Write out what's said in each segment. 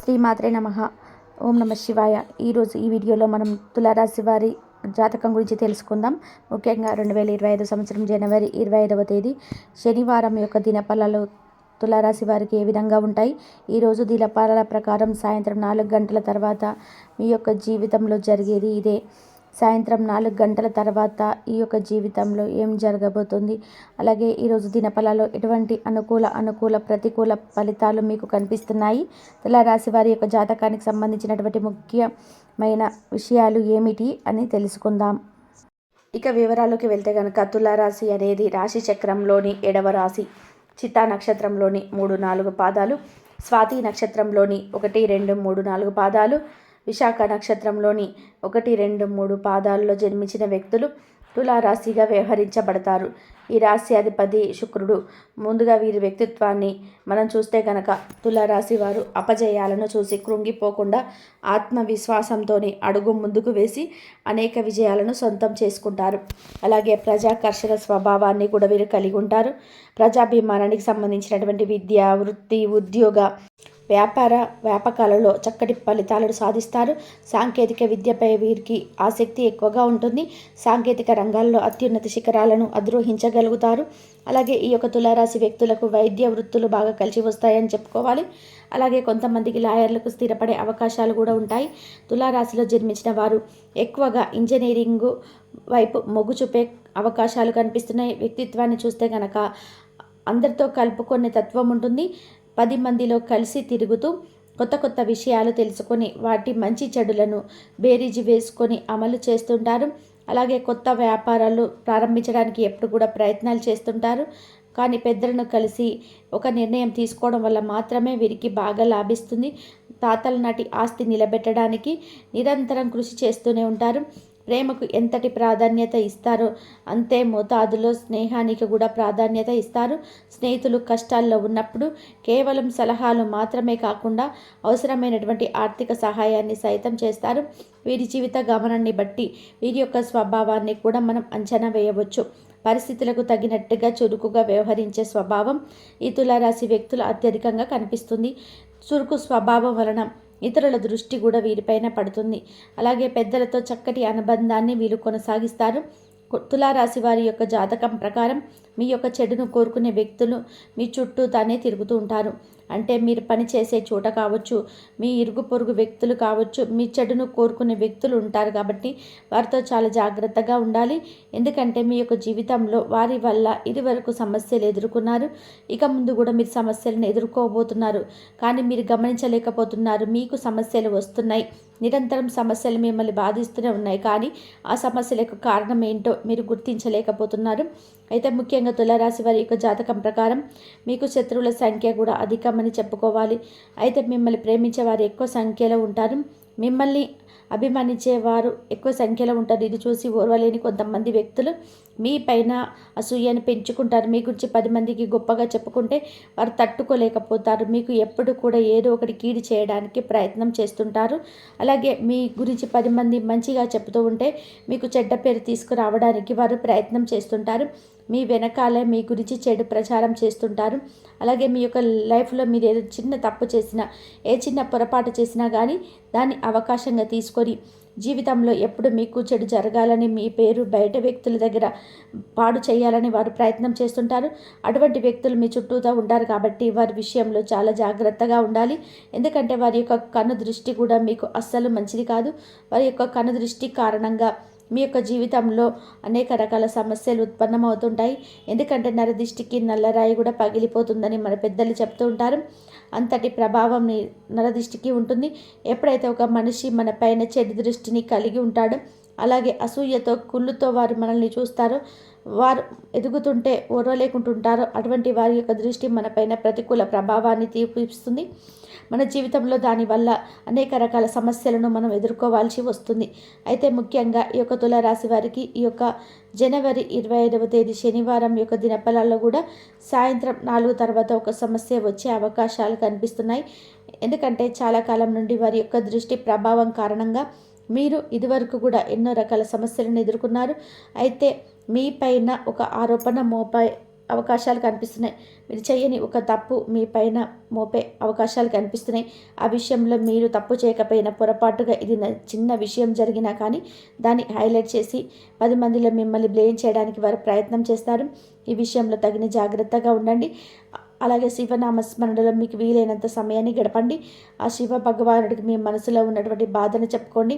శ్రీమాత్రే నమ. ఓం నమ శివాయ. ఈరోజు ఈ వీడియోలో మనం తులారాశి వారి జాతకం గురించి తెలుసుకుందాం. ముఖ్యంగా రెండు వేల ఇరవై ఐదు సంవత్సరం జనవరి ఇరవై ఐదవ తేదీ శనివారం యొక్క దినఫలాలు తులారాశి వారికి ఏ విధంగా ఉంటాయి? ఈరోజు దినఫలాల ప్రకారం సాయంత్రం నాలుగు గంటల తర్వాత మీ యొక్క జీవితంలో జరిగేది ఇదే. సాయంత్రం నాలుగు గంటల తర్వాత ఈ యొక్క జీవితంలో ఏం జరగబోతుంది? అలాగే ఈరోజు దినఫలాలో ఎటువంటి అనుకూల అనుకూల ప్రతికూల ఫలితాలు మీకు కనిపిస్తున్నాయి? తులారాశి వారి యొక్క జాతకానికి సంబంధించినటువంటి ముఖ్యమైన విషయాలు ఏమిటి అని తెలుసుకుందాం. ఇక వివరాల్లోకి వెళ్తే కనుక తులారాశి అనేది రాశి చక్రంలోని ఎడవ రాశి. చిత్తా నక్షత్రంలోని మూడు నాలుగు పాదాలు. స్వాతి నక్షత్రంలోని ఒకటి రెండు మూడు నాలుగు పాదాలు. విశాఖ నక్షత్రంలోని ఒకటి రెండు మూడు పాదాల్లో జన్మించిన వ్యక్తులు తులారాశిగా వ్యవహరించబడతారు. ఈ రాశి అధిపతి శుక్రుడు. ముందుగా వీరి వ్యక్తిత్వాన్ని మనం చూస్తే కనుక తులారాశి వారు అపజయాలను చూసి కృంగిపోకుండా ఆత్మవిశ్వాసంతోనే అడుగు ముందుకు వేసి అనేక విజయాలను సొంతం చేసుకుంటారు. అలాగే ప్రజాకర్షణ స్వభావాన్ని కూడా వీరు కలిగి ఉంటారు. ప్రజాభిమానానికి సంబంధించినటువంటి విద్య వృత్తి ఉద్యోగ వ్యాపార వ్యాపకాలలో చక్కటి ఫలితాలను సాధిస్తారు. సాంకేతిక విద్యపై వీరికి ఆసక్తి ఎక్కువగా ఉంటుంది. సాంకేతిక రంగాల్లో అత్యున్నత శిఖరాలను అధిరోహించగలుగుతారు. అలాగే ఈ యొక్క తులారాశి వ్యక్తులకు వైద్య వృత్తులు బాగా కలిసి వస్తాయని చెప్పుకోవాలి. అలాగే కొంతమందికి లాయర్లకు స్థిరపడే అవకాశాలు కూడా ఉంటాయి. తులారాశిలో జన్మించిన వారు ఎక్కువగా ఇంజనీరింగ్ వైపు మొగ్గు చూపే అవకాశాలు కనిపిస్తున్నాయి. వ్యక్తిత్వాన్ని చూస్తే కనుక అందరితో కలుపుకునే తత్వం ఉంటుంది. పది మందిలో కలిసి తిరుగుతూ కొత్త కొత్త విషయాలు తెలుసుకొని వాటి మంచి చెడులను బేరీజు వేసుకొని అమలు చేస్తుంటారు. అలాగే కొత్త వ్యాపారాలు ప్రారంభించడానికి ఎప్పుడు కూడా ప్రయత్నాలు చేస్తుంటారు. కానీ పెద్దలను కలిసి ఒక నిర్ణయం తీసుకోవడం వల్ల మాత్రమే వీరికి బాగా లాభిస్తుంది. తాతల నాటి ఆస్తి నిలబెట్టడానికి నిరంతరం కృషి చేస్తూనే ఉంటారు. ప్రేమకు ఎంతటి ప్రాధాన్యత ఇస్తారో అంతే మోతాదులో స్నేహానికి కూడా ప్రాధాన్యత ఇస్తారు. స్నేహితులు కష్టాల్లో ఉన్నప్పుడు కేవలం సలహాలు మాత్రమే కాకుండా అవసరమైనటువంటి ఆర్థిక సహాయాన్ని సైతం చేస్తారు. వీరి జీవిత గమనాన్ని బట్టి వీరి యొక్క స్వభావాన్ని కూడా మనం అంచనా వేయవచ్చు. పరిస్థితులకు తగినట్టుగా చురుకుగా వ్యవహరించే స్వభావం ఈ తులారాశి వ్యక్తులు అత్యధికంగా కనిపిస్తుంది. చురుకు స్వభావం వలన ఇతరుల దృష్టి కూడా వీరిపైన పడుతుంది. అలాగే పెద్దలతో చక్కటి అనుబంధాన్ని వీరు కొనసాగిస్తారు. తులారాశి వారి యొక్క జాతకం ప్రకారం మీ యొక్క చెడును కోరుకునే వ్యక్తులు మీ చుట్టూ తానే తిరుగుతూ ఉంటారు. అంటే మీరు పని చేసే చోట కావచ్చు మీ ఇరుగు పొరుగు వ్యక్తులు కావచ్చు మీ చెడును కోరుకునే వ్యక్తులు ఉంటారు కాబట్టి వారితో చాలా జాగ్రత్తగా ఉండాలి. ఎందుకంటే మీ యొక్క జీవితంలో వారి వల్ల ఇదివరకు సమస్యలు ఎదుర్కొన్నారు. ఇక ముందు కూడా మీరు సమస్యలను ఎదుర్కోబోతున్నారు. కానీ మీరు గమనించలేకపోతున్నారు. మీకు సమస్యలు వస్తున్నాయి. నిరంతరం సమస్యలు మిమ్మల్ని బాధిస్తూనే ఉన్నాయి. కానీ ఆ సమస్యలకు కారణం ఏంటో మీరు గుర్తించలేకపోతున్నారు. అయితే ముఖ్యంగా తులారాశి వారి యొక్క జాతకం ప్రకారం మీకు శత్రువుల సంఖ్య కూడా అధికమని చెప్పుకోవాలి. అయితే మిమ్మల్ని ప్రేమించే వారు ఎక్కువ సంఖ్యలో ఉంటారు. మిమ్మల్ని అభిమానించేవారు ఎక్కువ సంఖ్యలో ఉంటారు. ఇది చూసి ఓర్వలేని కొంతమంది వ్యక్తులు మీ పైన అసూయను పెంచుకుంటారు. మీ గురించి పది మందికి గొప్పగా చెప్పుకుంటే వారు తట్టుకోలేకపోతారు. మీకు ఎప్పుడు కూడా ఏదో ఒకటి కీడు చేయడానికి ప్రయత్నం చేస్తుంటారు. అలాగే మీ గురించి పది మంది మంచిగా చెప్తూ ఉంటే మీకు చెడ్డ పేరు తీసుకురావడానికి వారు ప్రయత్నం చేస్తుంటారు. మీ వెనకాలే మీ గురించి చెడు ప్రచారం చేస్తుంటారు. అలాగే మీ యొక్క లైఫ్లో మీరు ఏదో చిన్న తప్పు చేసినా ఏ చిన్న పొరపాటు చేసినా కానీ దాన్ని అవకాశంగా తీసుకొని జీవితంలో ఎప్పుడు మీకు చెడు జరగాలని మీ పేరు బయట వ్యక్తుల దగ్గర పాడు చేయాలని వారు ప్రయత్నం చేస్తుంటారు. అటువంటి వ్యక్తులు మీ చుట్టూతో ఉంటారు కాబట్టి వారి విషయంలో చాలా జాగ్రత్తగా ఉండాలి. ఎందుకంటే వారి యొక్క కను దృష్టి కూడా మీకు అస్సలు మంచిది కాదు. వారి యొక్క కను దృష్టి కారణంగా మీ యొక్క జీవితంలో అనేక రకాల సమస్యలు ఉత్పన్నమవుతుంటాయి. ఎందుకంటే నరదిష్టికి నల్లరాయి కూడా పగిలిపోతుందని మన పెద్దలు చెప్తూ ఉంటారు. అంతటి ప్రభావం నరదిష్టికి ఉంటుంది. ఎప్పుడైతే ఒక మనిషి మన పైన చెడు దృష్టిని కలిగి ఉంటాడో అలాగే అసూయతో కుళ్ళుతో వారు మనల్ని చూస్తారో వారు ఎదుగుతుంటే ఓర్వలేకుంటుంటారో. అటువంటి వారి యొక్క దృష్టి మనపైన ప్రతికూల ప్రభావాన్ని తీపిస్తుంది మన జీవితంలో దానివల్ల అనేక రకాల సమస్యలను మనం ఎదుర్కోవాల్సి వస్తుంది. అయితే ముఖ్యంగా ఈ యొక్క తులారాశి వారికి ఈ యొక్క జనవరి ఇరవై ఐదవ తేదీ శనివారం యొక్క దినఫలాల్లో కూడా సాయంత్రం నాలుగు తర్వాత ఒక సమస్య వచ్చే అవకాశాలు కనిపిస్తున్నాయి. ఎందుకంటే చాలా కాలం నుండి వారి యొక్క దృష్టి ప్రభావం కారణంగా మీరు ఇదివరకు కూడా ఎన్నో రకాల సమస్యలను ఎదుర్కొన్నారు. అయితే మీ పైన ఒక ఆరోపణ మోపే అవకాశాలు కనిపిస్తున్నాయి. మీరు చేయని ఒక తప్పు మీ పైన మోపే అవకాశాలు కనిపిస్తున్నాయి. ఆ విషయంలో మీరు తప్పు చేయకపోయినా పొరపాటుగా ఇది చిన్న విషయం జరిగినా కానీ దాన్ని హైలైట్ చేసి పది మందిలో మిమ్మల్ని బ్లేమ్ చేయడానికి వారు ప్రయత్నం చేస్తారు. ఈ విషయంలో తగిన జాగ్రత్తగా ఉండండి. అలాగే శివనామస్మరణలో మీకు వీలైనంత సమయాన్ని గడపండి. ఆ శివ భగవానుడికి మీ మనసులో ఉన్నటువంటి బాధను చెప్పుకోండి.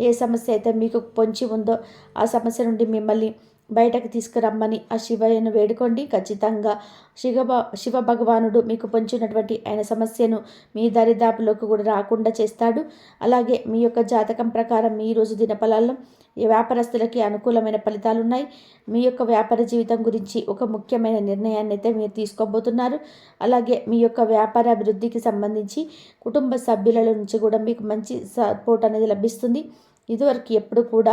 ఏ సమస్య అయితే మీకు పొంచి ఉందో ఆ సమస్య నుండి మిమ్మల్ని బయటకు తీసుకురమ్మని ఆ శివయ్యను వేడుకోండి. ఖచ్చితంగా శివ శివ భగవానుడు మీకు పొంచినటువంటి ఆయన సమస్యను మీ దరిదాపులోకి కూడా రాకుండా చేస్తాడు. అలాగే మీ యొక్క జాతకం ప్రకారం మీ రోజు దినఫలాల్లో ఈ వ్యాపారస్తులకి అనుకూలమైన ఫలితాలు ఉన్నాయి మీ యొక్క వ్యాపార జీవితం గురించి ఒక ముఖ్యమైన నిర్ణయాన్ని అయితే మీరు తీసుకోబోతున్నారు. అలాగే మీ యొక్క వ్యాపార అభివృద్ధికి సంబంధించి కుటుంబ సభ్యుల నుంచి కూడా మీకు మంచి సపోర్ట్ అనేది లభిస్తుంది. ఇదివరకు ఎప్పుడు కూడా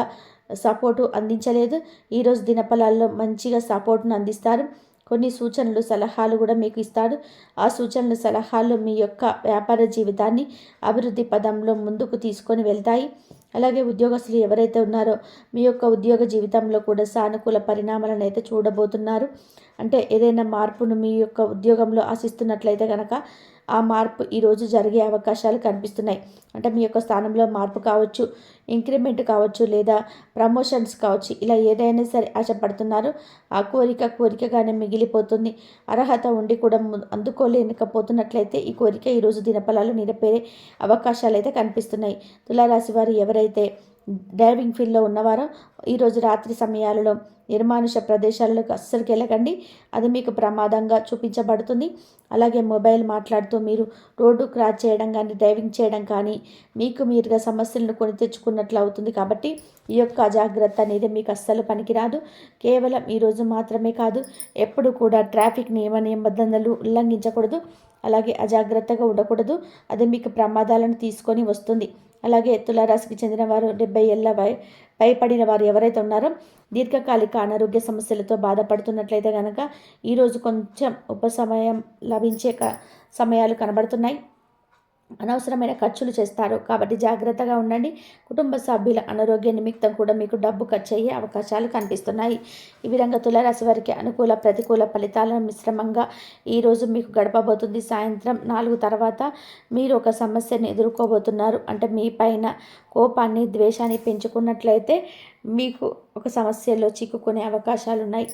సపోర్టు అందించలేదు. ఈరోజు దినఫలాల్లో మంచిగా సపోర్ట్ను అందిస్తారు. కొన్ని సూచనలు సలహాలు కూడా మీకు ఇస్తాడు. ఆ సూచనలు సలహాలు మీ యొక్క వ్యాపార జీవితాన్ని అభివృద్ధి పదంలో ముందుకు తీసుకొని వెళ్తాయి. అలాగే ఉద్యోగస్తులు ఎవరైతే ఉన్నారో మీ యొక్క ఉద్యోగ జీవితంలో కూడా సానుకూల పరిణామాలను అయితే చూడబోతున్నారు. అంటే ఏదైనా మార్పును మీ యొక్క ఉద్యోగంలో ఆశిస్తున్నట్లయితే కనుక ఆ మార్పు ఈరోజు జరిగే అవకాశాలు కనిపిస్తున్నాయి. అంటే మీ యొక్క స్థానంలో మార్పు కావచ్చు ఇంక్రిమెంట్ కావచ్చు లేదా ప్రమోషన్స్ కావచ్చు ఇలా ఏదైనా సరే ఆశపడుతున్నారు. ఆ కోరిక కోరికగానే మిగిలిపోతుంది. అర్హత ఉండి కూడా అందుకోలేకపోతున్నట్లయితే ఈ కోరిక ఈరోజు దినఫలాలు నిరపేరే అవకాశాలు అయితే కనిపిస్తున్నాయి. తులారాశి వారు ఎవరైతే డైవింగ్ ఫీల్డ్లో ఉన్నవారు? ఈరోజు రాత్రి సమయాలలో నిర్మానుష ప్రదేశాలకు అస్సలు వెళ్ళకండి. అది మీకు ప్రమాదంగా చూపించబడుతుంది. అలాగే మొబైల్ మాట్లాడుతూ మీరు రోడ్డు క్రాస్ చేయడం కానీ డ్రైవింగ్ చేయడం కానీ మీకు మీరుగా సమస్యలను కొని తెచ్చుకున్నట్లు అవుతుంది కాబట్టి ఈ యొక్క అజాగ్రత్త అనేది మీకు అస్సలు పనికిరాదు. కేవలం ఈరోజు మాత్రమే కాదు ఎప్పుడు కూడా ట్రాఫిక్ నియమ నిబంధనలు ఉల్లంఘించకూడదు. అలాగే అజాగ్రత్తగా ఉండకూడదు. అది మీకు ప్రమాదాలను తీసుకొని వస్తుంది. అలాగే తులారాశికి చెందిన వారు డెబ్బై ఏళ్ళ వై పైపడిన వారు ఎవరైతే ఉన్నారో దీర్ఘకాలిక అనారోగ్య సమస్యలతో బాధపడుతున్నట్లయితే కనుక ఈరోజు కొంచెం ఉపశమయం లభించే క- సమయాలు కనబడుతున్నాయి. అనవసరమైన ఖర్చులు చేస్తారు. కాబట్టి జాగ్రత్తగా ఉండండి. కుటుంబ సభ్యుల అనారోగ్య నిమిత్తం కూడా మీకు డబ్బు ఖర్చు అయ్యే అవకాశాలు కనిపిస్తున్నాయి. ఈ విధంగా తులారాశి వారికి అనుకూల ప్రతికూల ఫలితాలను మిశ్రమంగా ఈరోజు మీకు గడపబోతుంది. సాయంత్రం నాలుగు తర్వాత మీరు ఒక సమస్యను ఎదుర్కోబోతున్నారు. అంటే మీ పైన కోపాన్ని ద్వేషాన్ని పెంచుకున్నట్లయితే మీకు ఒక సమస్యలో చిక్కుకునే అవకాశాలు ఉన్నాయి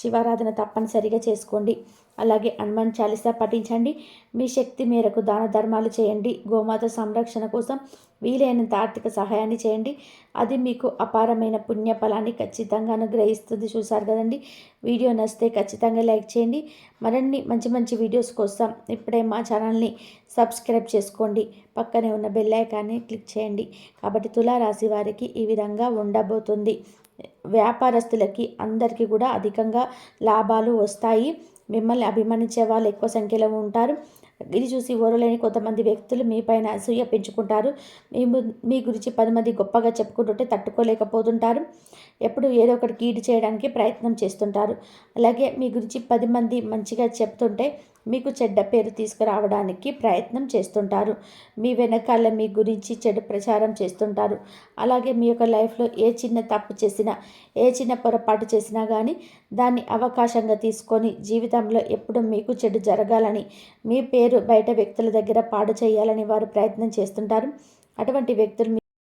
శివారాధన తప్పనిసరిగా చేసుకోండి. అలాగే హనుమాన్ చాలీసా పఠించండి. మీ శక్తి మేరకు దాన ధర్మాలు చేయండి. గోమాత సంరక్షణ కోసం వీలైనంత ఆర్థిక సహాయాన్ని చేయండి. అది మీకు అపారమైన పుణ్య ఫలాన్ని ఖచ్చితంగా అనుగ్రహిస్తుంది. చూసారు కదండి? వీడియో నచ్చితే ఖచ్చితంగా లైక్ చేయండి. మరిన్ని మంచి మంచి వీడియోస్ కోసం ఇప్పుడే మా ఛానల్ని సబ్స్క్రైబ్ చేసుకోండి. పక్కనే ఉన్న బెల్ ఐకాన్ని క్లిక్ చేయండి. కాబట్టి తులారాశి వారికి ఈ విధంగా ఉండబోతుంది. వ్యాపారస్తులకి అందరికీ కూడా అధికంగా లాభాలు వస్తాయి. మిమ్మల్ని అభిమానించే వాళ్ళు ఎక్కువ సంఖ్యలో ఉంటారు. ఇది చూసి ఓరలేని కొంతమంది వ్యక్తులు మీ పైన అసూయ పెంచుకుంటారు. మీ మీ గురించి పది మంది గొప్పగా చెప్పుకుంటుంటే తట్టుకోలేకపోతుంటారు. ఎప్పుడు ఏదో ఒకటి కీడు చేయడానికి ప్రయత్నం చేస్తుంటారు. అలాగే మీ గురించి పది మంది మంచిగా చెప్తుంటే మీకు చెడ్డ పేరు తీసుకురావడానికి ప్రయత్నం చేస్తుంటారు. మీ వెనకాల మీ గురించి చెడు ప్రచారం చేస్తుంటారు. అలాగే మీ యొక్క లైఫ్లో ఏ చిన్న తప్పు చేసినా ఏ చిన్న పొరపాటు చేసినా కానీ దాన్ని అవకాశంగా తీసుకొని జీవితంలో ఎప్పుడు మీకు చెడు జరగాలని మీ పేరు బయట వ్యక్తుల దగ్గర పాడు చేయాలని వారు ప్రయత్నం చేస్తుంటారు. అటువంటి వ్యక్తులు మీ-